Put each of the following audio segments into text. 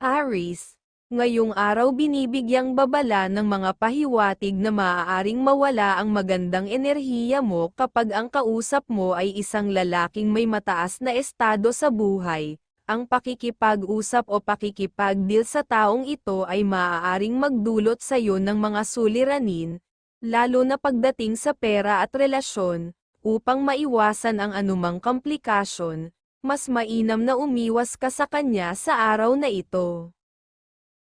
Aris, ngayong araw binibigyang babala ng mga pahiwatig na maaaring mawala ang magandang enerhiya mo kapag ang kausap mo ay isang lalaking may mataas na estado sa buhay. Ang pakikipag-usap o pakikipag-deal sa taong ito ay maaaring magdulot sa iyo ng mga suliranin, lalo na pagdating sa pera at relasyon, upang maiwasan ang anumang komplikasyon, mas mainam na umiwas ka sa kanya sa araw na ito.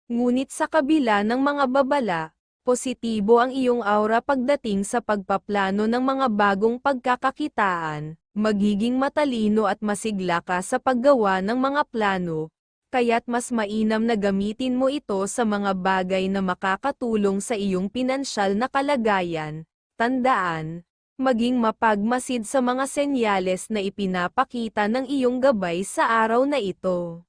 Ngunit sa kabila ng mga babala, positibo ang iyong aura pagdating sa pagpaplano ng mga bagong pagkakakitaan, magiging matalino at masigla ka sa paggawa ng mga plano, kaya't mas mainam na gamitin mo ito sa mga bagay na makakatulong sa iyong pinansyal na kalagayan. Tandaan, maging mapagmasid sa mga senyales na ipinapakita ng iyong gabay sa araw na ito.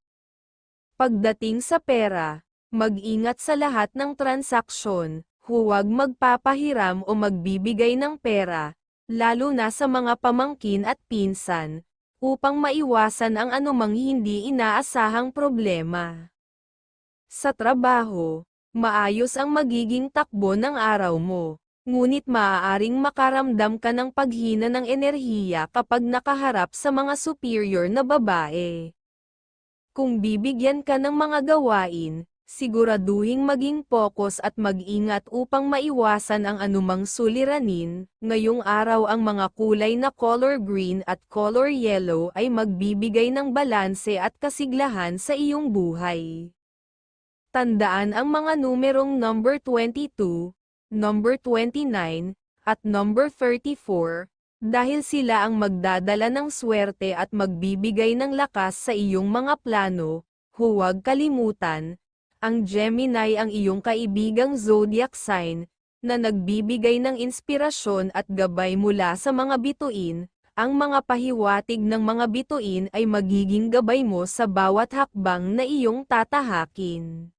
Pagdating sa pera, mag-ingat sa lahat ng transaksyon, huwag magpapahiram o magbibigay ng pera, lalo na sa mga pamangkin at pinsan, upang maiwasan ang anumang hindi inaasahang problema. Sa trabaho, maayos ang magiging takbo ng araw mo, ngunit maaaring makaramdam ka ng paghina ng enerhiya kapag nakaharap sa mga superior na babae. Kung bibigyan ka ng mga gawain, siguraduhing maging focus at mag-ingat upang maiwasan ang anumang suliranin. Ngayong araw ang mga kulay na color green at color yellow ay magbibigay ng balanse at kasiglahan sa iyong buhay. Tandaan ang mga numerong number 22, number 29, at number 34, dahil sila ang magdadala ng swerte at magbibigay ng lakas sa iyong mga plano, huwag kalimutan, ang Gemini ang iyong kaibigang zodiac sign, na nagbibigay ng inspirasyon at gabay mula sa mga bituin, ang mga pahiwatig ng mga bituin ay magiging gabay mo sa bawat hakbang na iyong tatahakin.